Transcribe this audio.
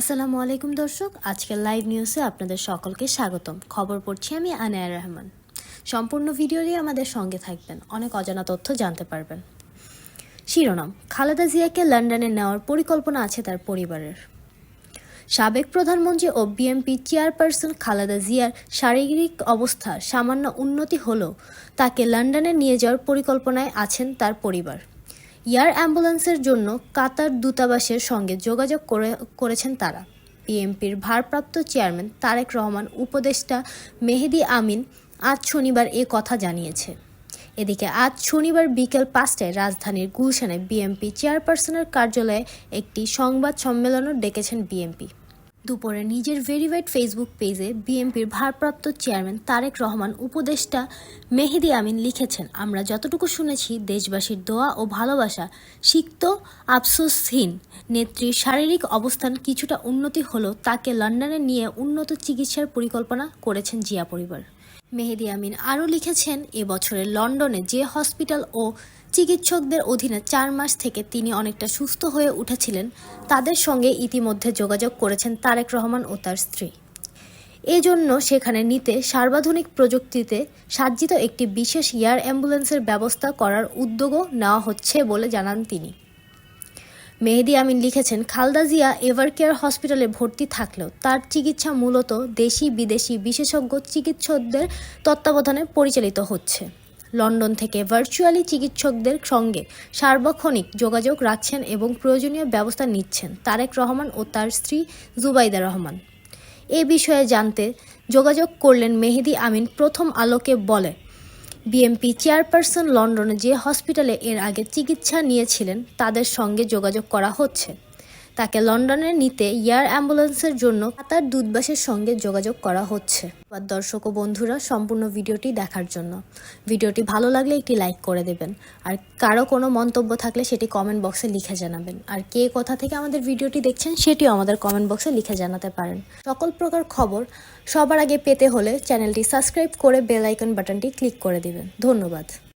আসসালামু আলাইকুম দর্শক, আজকের লাইভ নিউজে আপনাদের সকলকে স্বাগতম। খবর পড়ছি আমি আনায়া রহমান। সম্পূর্ণ ভিডিওটি আমাদের সঙ্গে থাকবেন, অনেক অজানা তথ্য জানতে পারবেন। শিরোনাম, খালেদা জিয়াকে লন্ডনে নেওয়ার পরিকল্পনা আছে তার পরিবারের। সাবেক প্রধানমন্ত্রী ও বিএনপি চেয়ারপারসন খালেদা জিয়ার শারীরিক অবস্থার সামান্য উন্নতি হলেও তাকে লন্ডনে নিয়ে যাওয়ার পরিকল্পনায় আছেন তার পরিবার। এয়ার অ্যাম্বুলেন্সের জন্য কাতার দূতাবাসের সঙ্গে যোগাযোগ করে, করেছেন তারা। বিএনপির ভারপ্রাপ্ত চেয়ারম্যান তারেক রহমান, উপদেষ্টা মেহেদি আমিন আজ শনিবার এ কথা জানিয়েছে। এদিকে আজ শনিবার বিকেল পাঁচটায় রাজধানীর গুলশানে বিএনপি চেয়ারপারসনের কার্যালয়ে একটি সংবাদ সম্মেলনও ডেকেছেন বিএনপি দুপুরে নিজের ভেরিফাইড ফেসবুক পেজে বিএনপির ভারপ্রাপ্ত চেয়ারম্যান তারেক রহমান, উপদেষ্টা মেহেদি আমিন লিখেছেন, আমরা যতটুকু শুনেছি, দেশবাসীর দোয়া ও ভালোবাসা সিক্ত, আফসোসহীন। নেত্রীর শারীরিক অবস্থান কিছুটা উন্নতি হলেও তাকে লন্ডনে নিয়ে উন্নত চিকিৎসার পরিকল্পনা করেছেন জিয়া পরিবার। মেহেদি আমিন আরও লিখেছেন এবছরে লন্ডনে যে হসপিটাল ও চিকিৎসকদের অধীনে চার মাস থেকে তিনি অনেকটা সুস্থ হয়ে উঠেছিলেন, তাদের সঙ্গে ইতিমধ্যে যোগাযোগ করেছেন তারেক রহমান ও তার স্ত্রী। এজন্য সেখানে নিতে সর্বাধুনিক প্রযুক্তিতে সাজ্জিত একটি বিশেষ এয়ার অ্যাম্বুলেন্সের ব্যবস্থা করার উদ্যোগও নেওয়া হচ্ছে বলে জানান তিনি। মেহেদি আমিন লিখেছেন, খালদা জিয়া এভারকেয়ার হসপিটালে ভর্তি থাকলেও তার চিকিৎসা মূলত দেশি, বিদেশি বিশেষজ্ঞ চিকিৎসকদের তত্ত্বাবধানে পরিচালিত হচ্ছে। লন্ডন থেকে ভার্চুয়ালি চিকিৎসকদের সঙ্গে সার্বক্ষণিক যোগাযোগ রাখছেন এবং প্রয়োজনীয় ব্যবস্থা নিচ্ছেন তারেক রহমান ও তার স্ত্রী জুবাইদা রহমান। এ বিষয়ে জানতে যোগাযোগ করলেন মেহেদি আমিন প্রথম আলোকে বলে বিএমপি চেয়ারপারসন লন্ডনে যে হসপিটালে এর আগে চিকিৎসা নিয়েছিলেন তাদের সঙ্গে যোগাযোগ করা হচ্ছে। তাকে লন্ডনে নিতে এয়ার অ্যাম্বুলেন্সের জন্য কাতার দূতবাসের সঙ্গে যোগাযোগ করা হচ্ছে। আর দর্শক ও বন্ধুরা সম্পূর্ণ ভিডিওটি দেখার জন্য। ভিডিওটি ভালো লাগলে একটি লাইক করে দেবেন। আর কারও কোনো মন্তব্য থাকলে সেটি কমেন্ট বক্সে লিখে জানাবেন। আর কে কোথা থেকে আমাদের ভিডিওটি দেখছেন সেটিও আমাদের কমেন্ট বক্সে লিখে জানাতে পারেন। সকল প্রকার খবর সবার আগে পেতে হলে চ্যানেলটি সাবস্ক্রাইব করে বেল আইকন বাটনটি ক্লিক করে দিবেন। ধন্যবাদ।